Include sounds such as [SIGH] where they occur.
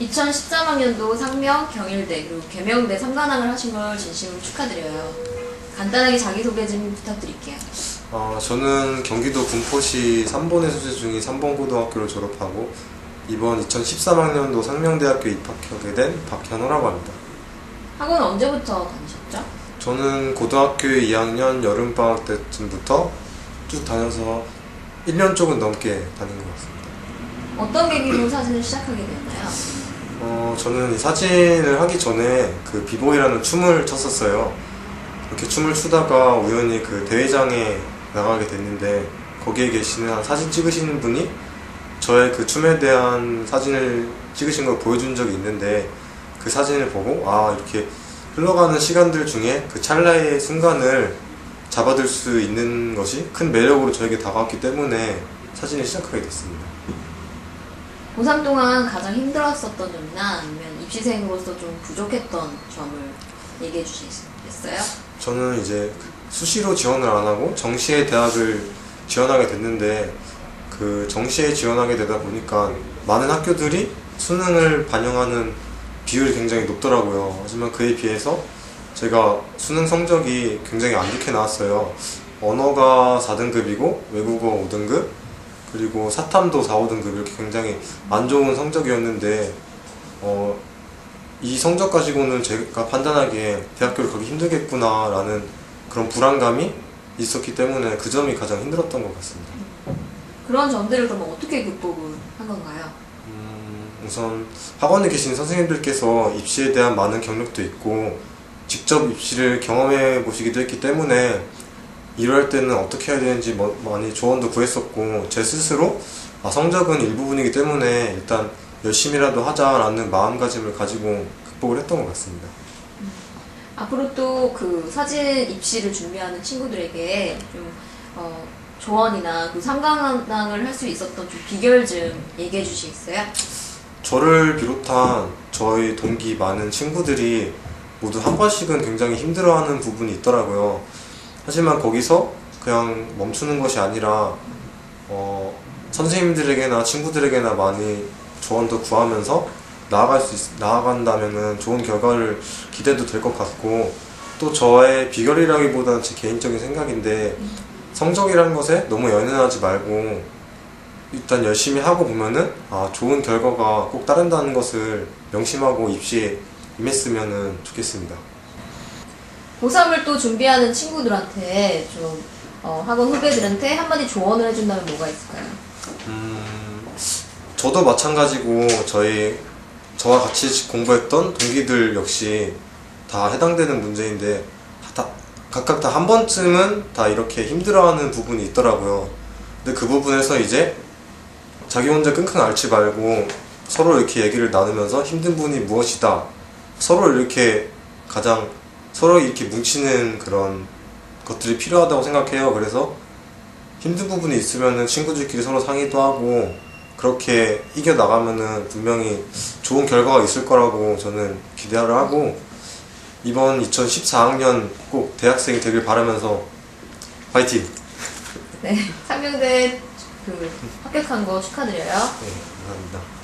2013학년도 상명, 경일대, 그리고 계명대 3관왕을 하신 걸 진심으로 축하드려요. 간단하게 자기소개 좀 부탁드릴게요. 어, 저는 경기도 군포시 3번의 소재 중인 3번 고등학교를 졸업하고 이번 2013학년도 상명대학교 입학하게 된 박현호라고 합니다. 학원 언제부터 다니셨죠? 저는 고등학교 2학년 여름방학 때쯤부터 쭉 다녀서 1년 조금 넘게 다닌 것 같습니다. 어떤 계기로 사진을 시작하게 되었나요? 어, 저는 이 사진을 하기 전에 그 비보이라는 춤을 췄었어요. 이렇게 춤을 추다가 우연히 그 대회장에 나가게 됐는데 거기에 계시는 한 사진 찍으시는 분이 저의 그 춤에 대한 사진을 찍으신 걸 보여준 적이 있는데 그 사진을 보고 아 이렇게 흘러가는 시간들 중에 그 찰나의 순간을 잡아들 수 있는 것이 큰 매력으로 저에게 다가왔기 때문에 사진을 시작하게 됐습니다. 고3 동안 가장 힘들었었던 점이나 아니면 입시생으로서 좀 부족했던 점을 얘기해 주시겠어요? 저는 이제 수시로 지원을 안 하고 정시에 대학을 지원하게 됐는데 그 정시에 지원하게 되다 보니까 많은 학교들이 수능을 반영하는 비율이 굉장히 높더라고요. 하지만 그에 비해서 제가 수능 성적이 굉장히 안 좋게 나왔어요. 언어가 4등급이고 외국어 5등급 그리고 사탐도 4, 5등급 이렇게 굉장히 안 좋은 성적이었는데 어, 이 성적 가지고는 제가 판단하기에 대학교를 가기 힘들겠구나라는 그런 불안감이 있었기 때문에 그 점이 가장 힘들었던 것 같습니다. 그런 점들을 그럼 어떻게 극복을 한 건가요? 음, 우선 학원에 계신 선생님들께서 입시에 대한 많은 경력도 있고 직접 입시를 경험해 보시기도 했기 때문에 이럴 때는 어떻게 해야 되는지 뭐- 많이 조언도 구했었고 제 스스로 아, 성적은 일부분이기 때문에 일단 열심히라도 하자라는 마음가짐을 가지고 극복을 했던 것 같습니다. 앞으로 또 그 사진 입시를 준비하는 친구들에게 좀 어, 조언이나 그 상관왕을 할 수 있었던 좀 비결 좀 얘기해 주시겠어요? 저를 비롯한 저희 동기 많은 친구들이 모두 한 번씩은 굉장히 힘들어하는 부분이 있더라고요. 하지만 거기서 그냥 멈추는 것이 아니라 어, 선생님들에게나 친구들에게나 많이 조언도 구하면서 나아갈 수 있, 나아간다면은 좋은 결과를 기대도 될 것 같고 또 저의 비결이라기보다는 제 개인적인 생각인데 성적이라는 것에 너무 연연하지 말고 일단 열심히 하고 보면은 아 좋은 결과가 꼭 따른다는 것을 명심하고 입시에 임했으면 좋겠습니다. 고3을 또 준비하는 친구들한테 좀 어, 학원 후배들한테 한마디 조언을 해준다면 뭐가 있을까요? 음, 저도 마찬가지고 저희 저와 같이 공부했던 동기들 역시 다 해당되는 문제인데 다 각각 다 한 번쯤은 다 이렇게 힘들어하는 부분이 있더라고요. 근데 그 부분에서 이제 자기 혼자 끙끙 앓지 말고 서로 이렇게 얘기를 나누면서 힘든 부분이 무엇이다. 서로 이렇게 가장 서로 이렇게 뭉치는 그런 것들이 필요하다고 생각해요. 그래서 힘든 부분이 있으면은 친구들끼리 서로 상의도 하고 그렇게 이겨 나가면은 분명히 좋은 결과가 있을 거라고 저는 기대를 하고 이번 2014학년 꼭 대학생이 되길 바라면서 파이팅! 네, [LAUGHS] 상명대 그 합격한 거 축하드려요. 네, 감사합니다.